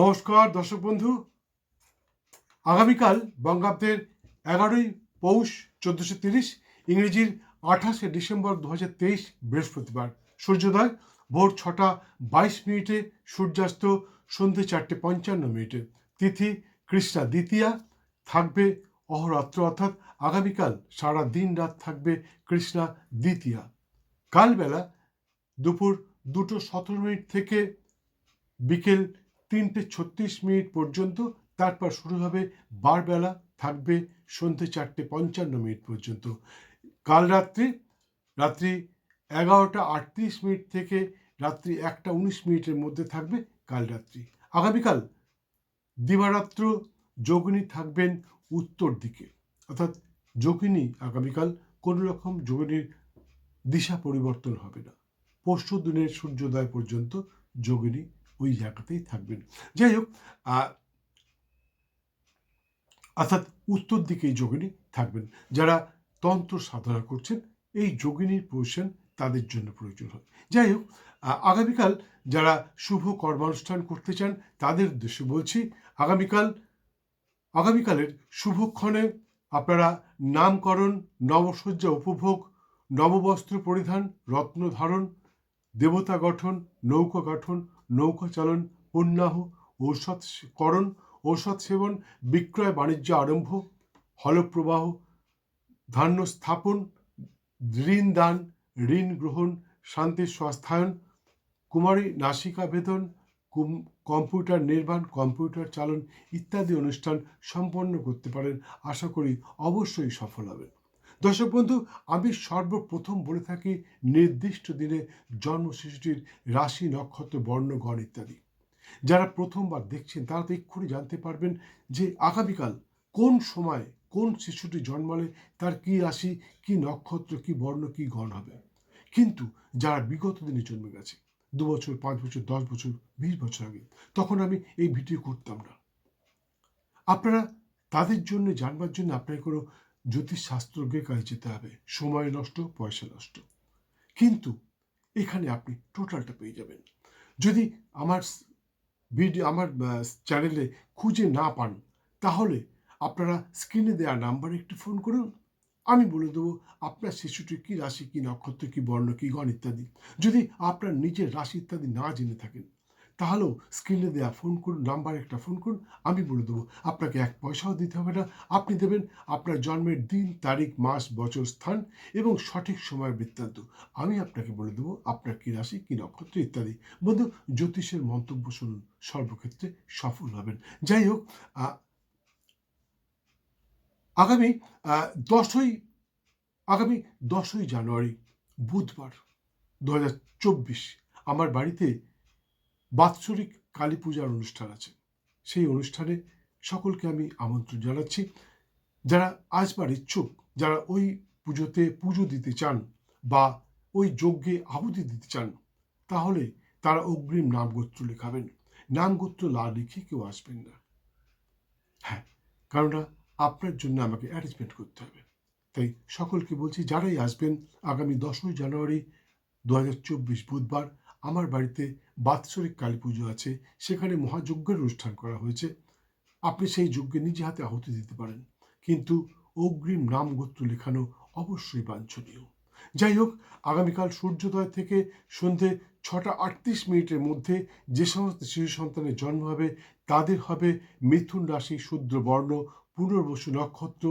নমস্কার, দর্শক বন্ধু। আগামীকাল বঙ্গাব্দের এগারোই পৌষ চোদ্দোশো তিরিশ, ইংরেজির আঠাশে ডিসেম্বর দু হাজার তেইশ বৃহস্পতিবার। সূর্যোদয় ভোর ছটা বাইশ মিনিটে, সূর্যাস্ত সন্ধে চারটে পঞ্চান্ন মিনিটে। তিথি কৃষ্ণা দ্বিতীয়া, থাকবে অহরাত্র, অর্থাৎ আগামীকাল সারা দিন রাত থাকবে কৃষ্ণা দ্বিতীয়া। কালবেলা দুপুর দুটো সতেরো মিনিট থেকে বিকেল তিনটে ছত্রিশ মিনিট পর্যন্ত, তারপর শুরু হবে বারবেলা, থাকবে সন্ধ্যে চারটে পঞ্চান্ন মিনিট পর্যন্ত। কাল রাত্রি রাত্রি এগারোটা আটত্রিশ মিনিট থেকে রাত্রি একটা উনিশ মিনিটের মধ্যে থাকবে কাল রাত্রি। আগামীকাল দিবারাত্র যোগিনী থাকবেন উত্তর দিকে। অর্থাৎ যোগিনী আগামীকাল কোনো রকম যোগিনীর দিশা পরিবর্তন হবে না। পরশু দিনের সূর্যোদয় পর্যন্ত যোগিনী ওই জায়গাতেই থাকবেন। যাই হোক অর্থাৎ উত্তর দিকে এই যোগিনী থাকবেন। যারা তন্ত্র সাধনা করছেন, এই যোগিনীর পজিশন তাদের জন্য প্রয়োজন হয়। যাই হোক আগামীকাল যারা শুভ কর্মানুষ্ঠান করতে চান, তাদের উদ্দেশ্যে বলছি, আগামীকাল, আগামীকালের শুভক্ষণে আপনারা নামকরণ, নবসজ্জা উপভোগ, নববস্ত্র পরিধান, রত্ন ধারণ, দেবতা গঠন, নৌকা গঠন নৌকা চালন, পুণ্যাহ, ঔষধ করণ, ঔষধ সেবন, বিক্রয় বাণিজ্য আরম্ভ, হলপ্রবাহ, ধান্য স্থাপন, ঋণ দান, ঋণ গ্রহণ, শান্তির স্বাস্থ্যায়ন, কুমারী নাসিকা বেতন কম্পিউটার নির্মাণ, কম্পিউটার চালন ইত্যাদি অনুষ্ঠান সম্পন্ন করতে পারেন। আশা করি অবশ্যই সফল হবেন। দর্শক বন্ধু, আমি সর্বপ্রথম বলে থাকি নির্দিষ্ট দিনে জন্ম শিশুটির রাশি নক্ষত্র, বর্ণ, গণ ইত্যাদি। যারা প্রথমবার দেখছেন, তারা তো এক্ষুনি জানতে পারবেন যে আগামীকাল কোন সময় কোন শিশুটি জন্মালে, তার কি রাশি, কি নক্ষত্র, কি বর্ণ, কি গণ হবে। কিন্তু যারা বিগত দিনে জন্মে গেছে, দু বছর, পাঁচ বছর, দশ বছর, বিশ বছর আগে, তখন আমি এই ভিডিও করতাম না। আপনারা তাদের জন্য, জানবার জন্য আপনাকে কোনো জ্যোতিষশাস্ত্রজ্ঞের কাছে যেতে হবে। সময় নষ্ট, পয়সা নষ্ট। কিন্তু এখানে আপনি টোটালটা পেয়ে যাবেন। যদি আমার ভিডিও আমার চ্যানেলে খুঁজে না পান, তাহলে আপনারা স্ক্রিনে দেওয়া নাম্বারে একটু ফোন করুন। আমি বলে দেবো, আপনার শিশুটি কী রাশি, কী নক্ষত্র, কী বর্ণ, কী গণ ইত্যাদি। যদি আপনার নিজের রাশি ইত্যাদি না জেনে থাকেন তাহলেও স্ক্রিনে দেওয়া ফোন করুন নাম্বার একটা ফোন করুন আমি বলে দেবো। আপনাকে এক পয়সাও দিতে হবে না। আপনি দেবেন আপনার জন্মের দিন, তারিখ, মাস, বছর, স্থান এবং সঠিক সময়ের বৃত্তান্ত। আমি আপনাকে বলে দেবো আপনার কী রাশি, কী নক্ষত্র ইত্যাদি। বন্ধু, জ্যোতিষের মন্তব্য শুনুন। সর্বক্ষেত্রে সফল হবেন। যাই হোক আগামী দশই আগামী দশই জানুয়ারি, বুধবার, দু হাজার চব্বিশ। আমার বাড়িতে বাৎসরিক কালী পূজার অনুষ্ঠান আছে। সেই অনুষ্ঠানে সকলকে আমি আমন্ত্রণ জানাচ্ছি। যারা আসবার ইচ্ছুক, যারা ওই পুজোতে পুজো দিতে চান বা ওই যজ্ঞে আহুতি দিতে চান, তাহলে তারা অগ্রিম নামগোত্র লেখাবেন। নামগোত্র না লিখে কেউ আসবেন না। হ্যাঁ কেননা আপনার জন্য আমাকে অ্যারেঞ্জমেন্ট করতে হবে। তাই সকলকে বলছি, যারাই আসবেন, আগামী দশই জানুয়ারি দু হাজার চব্বিশ বুধবার আমার বাড়িতে বাৎসরিক কালী পুজো আছে, সেখানে মহাযজ্ঞের অনুষ্ঠান করা হয়েছে। আপনি সেই যজ্ঞে নিজে হাতে আহুতি দিতে পারেন। কিন্তু অগ্রিম নাম গোত্র লেখানো অবশ্যই বাঞ্ছনীয়। যাই হোক, আগামীকাল সূর্যোদয় থেকে সন্ধে ছটা আটত্রিশ মিনিটের মধ্যে যে সমস্ত শিশু সন্তানের জন্ম হবে, তাদের হবে মিথুন রাশি শূদ্র বর্ণ পুনর্বসু নক্ষত্র,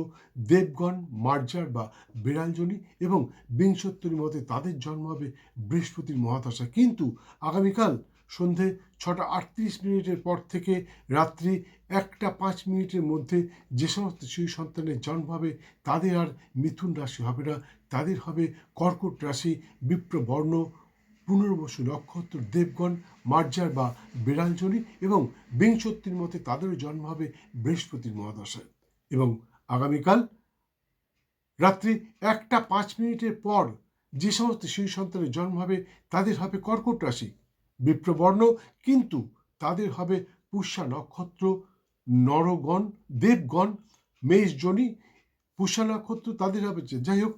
দেবগণ, মার্জার বা বিড়ালজনী এবং বিংশোত্তরী মতে তাদের জন্ম হবে বৃহস্পতির মহাদশা কিন্তু আগামীকাল সন্ধে ছটা আটত্রিশ মিনিটের পর থেকে রাত্রি একটা পাঁচ মিনিটের মধ্যে যে সমস্ত শিশু সন্তানের জন্ম হবে, তাদের আর মিথুন রাশি হবে না। তাদের হবে কর্কট রাশি, বিপ্রবর্ণ পুনর্বসু নক্ষত্র দেবগণ, মার্জার বা বিড়ালজনী এবং বিংশোত্তরীর মতে তাদেরও জন্ম হবে বৃহস্পতির মহাদশায়। এবং আগামীকাল রাত্রি একটা পাঁচ মিনিটের পর যে সমস্ত শিশু সন্তানের জন্ম হবে, তাদের হবে কর্কট রাশি। বিপ্রবর্ণ, কিন্তু তাদের হবে পুষ্যা নক্ষত্র, নরগণ, দেবগণ, মেষজনী পুষ্যা নক্ষত্র তাদের হবে যাই হোক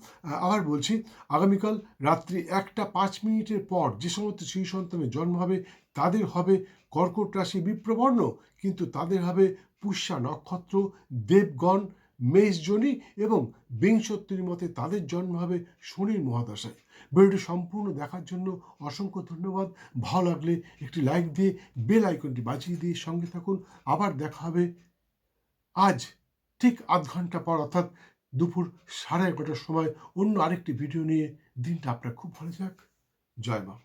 আবার বলছি, আগামীকাল রাত্রি একটা পাঁচ মিনিটের পর যে সমস্ত শিশু সন্তানের জন্ম হবে, তাদের হবে কর্কট রাশি বিপ্রবর্ণ, কিন্তু তাদের হবে পুষ্যা নক্ষত্র, দেবগণ মেষ জনি এবং বিংশত্তির মতে তাদের জন্ম হবে শনির মহাদশায়। ভিডিওটি সম্পূর্ণ দেখার জন্য অসংখ্য ধন্যবাদ। ভালো লাগলে একটি লাইক দিয়ে, বেল আইকনটি বাজিয়ে দিয়ে সঙ্গে থাকুন। আবার দেখা হবে আজ, ঠিক আধ ঘণ্টা পর, অর্থাৎ দুপুর সাড়ে এগারোটার সময় অন্য আরেকটি ভিডিও নিয়ে দিনটা আপনার খুব ভালো যাক। জয় মা